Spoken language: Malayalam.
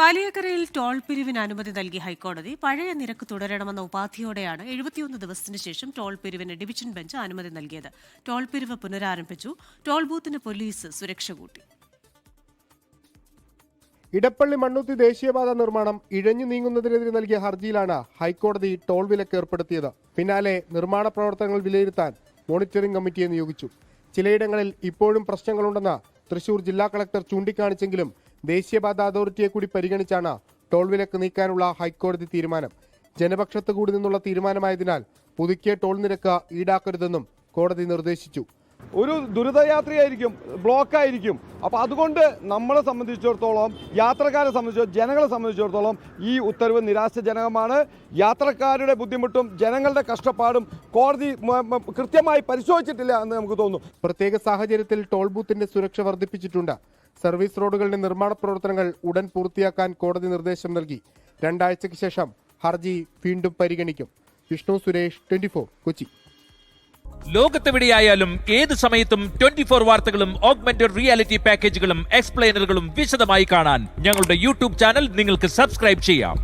പാലിയക്കരയിൽ ടോൾ പിരിവിന് അനുമതി നൽകി ഹൈക്കോടതി പഴയ നിരക്ക് തുടരണമെന്ന ഉപാധിയോടെയാണ് എഴുപത്തിയൊന്ന് ദിവസത്തിന് ശേഷം ടോൾ പിരിവിന് ഡിവിഷൻ ബെഞ്ച് അനുമതി നൽകിയത്. ടോൾ പിരിവ് പുനരാരംഭിച്ചു. ടോൾ ബൂത്തിന് പോലീസ് സുരക്ഷ കൂട്ടി. ഇടപ്പള്ളി മണ്ണുത്തി ദേശീയപാത നിർമ്മാണം ഇഴഞ്ഞു നീങ്ങുന്നതിനെതിരെ നൽകിയ ഹർജിയിലാണ് ഹൈക്കോടതി ടോൾ വിലക്ക് ഏർപ്പെടുത്തിയത്. പിന്നാലെ നിർമ്മാണ പ്രവർത്തനങ്ങൾ വിലയിരുത്താൻ മോണിറ്ററിംഗ് കമ്മിറ്റിയെ നിയോഗിച്ചു. ചിലയിടങ്ങളിൽ ഇപ്പോഴും പ്രശ്നങ്ങളുണ്ടെന്ന് തൃശൂർ ജില്ലാ കളക്ടർ ചൂണ്ടിക്കാണിച്ചെങ്കിലും ദേശീയപാത അതോറിറ്റിയെ കൂടി പരിഗണിച്ചാണ് ടോൾ വിലക്ക് നീക്കാനുള്ള ഹൈക്കോടതി തീരുമാനം. ജനപക്ഷത്ത് കൂടി നിന്നുള്ള തീരുമാനമായതിനാൽ പുതുക്കിയ ടോൾ നിരക്ക് ഈടാക്കരുതെന്നും കോടതി നിർദ്ദേശിച്ചു. ഒരു ദുരിതയാത്രയായിരിക്കും ബ്ലോക്കായിരിക്കും. അപ്പോൾ അതുകൊണ്ട് നമ്മളെ സംബന്ധിച്ചിടത്തോളം യാത്രക്കാരെ സംബന്ധിച്ചിടത്തോളം ജനങ്ങളെ സംബന്ധിച്ചിടത്തോളം ഈ ഉത്തരവ് നിരാശജനകമാണ്. യാത്രക്കാരുടെ ബുദ്ധിമുട്ടും ജനങ്ങളുടെ കഷ്ടപ്പാടും കോടതി കൃത്യമായി പരിശോധിച്ചിട്ടില്ല എന്ന് നമുക്ക് തോന്നുന്നു പ്രത്യേക സാഹചര്യത്തിൽ ടോൾ ബൂത്തിന്റെ സുരക്ഷ വർദ്ധിപ്പിച്ചിട്ടുണ്ട്. സർവീസ് റോഡുകളുടെ നിർമ്മാണ പ്രവർത്തനങ്ങൾ ഉടൻ പൂർത്തിയാക്കാൻ കോടതി നിർദ്ദേശം നൽകി. രണ്ടാഴ്ചയ്ക്ക് ശേഷം ഹർജി വീണ്ടും പരിഗണിക്കും. വിഷ്ണു സുരേഷ് ട്വന്റി കൊച്ചി. ലോകത്തെവിടെയായാലും ഏത് സമയത്തും ട്വന്റി ഫോർ വാർത്തകളും ഓഗ്മെന്റഡ് റിയാലിറ്റി പാക്കേജുകളും എക്സ്പ്ലെയിനറുകളും വിശദമായി കാണാൻ ഞങ്ങളുടെ യൂട്യൂബ് ചാനൽ നിങ്ങൾക്ക് സബ്സ്ക്രൈബ് ചെയ്യാം.